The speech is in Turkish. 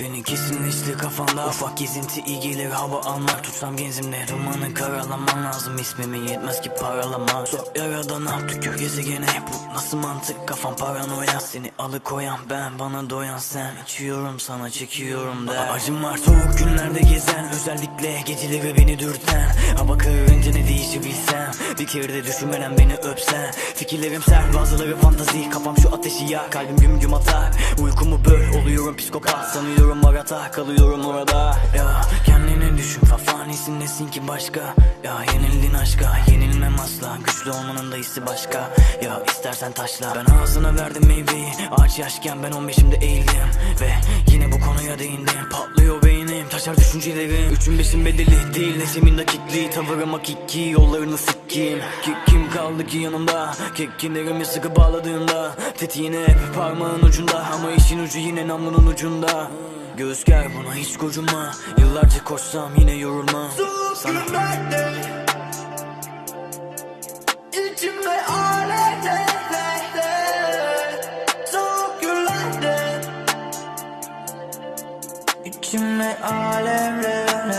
Senin kesin liste kafanda Ufak gezinti iyi gelir hava almak. Tutsam genzimde dumanı karalaman lazım. İsmimi yetmez ki paralamak Sor yaradana tükür gezegene Bu. Nasıl mantık? Kafam paranoya. Seni alıkoyan ben bana doyan sen. İçiyorum sana çekiyorum der Acım var. Soğuk günlerde gezen Özellikle geceleri beni dürten. Hava kararınca ne bilsem Bir kere de düşünmeden beni öpsen Fikirlerim sert bazıları fantazi. Kafam şu ateşi yak kalbim güm güm atar. Uykumu böl oluyorum psikopat. Sanıyorum arata kalıyorum orada. Ya kendini düşün fafanisin nesin ki başka? Ya yenildin aşka. Yenilmem asla. Güçlü olmanın da hissi başka. Ya istersen taşla. Ben ağzına verdim meyveyi. Ağaç yaşken ben 15'imde eğildim. Ve yine bu konuya değindim. Patlıyor taşar düşüncelerim Üçün beşin bedeli değil neşemin dakikliği Tavırıma kikki yollarını sikkim Ki, Kim kaldı ki yanımda? Kekkinlerimi sıkı bağladığında Tetiğine hep parmağın ucunda. Ama işin ucu yine namlunun ucunda. Göğüs ger buna hiç gocunma. Yıllarca koşsam yine yorulmam. Sana İçimde alevler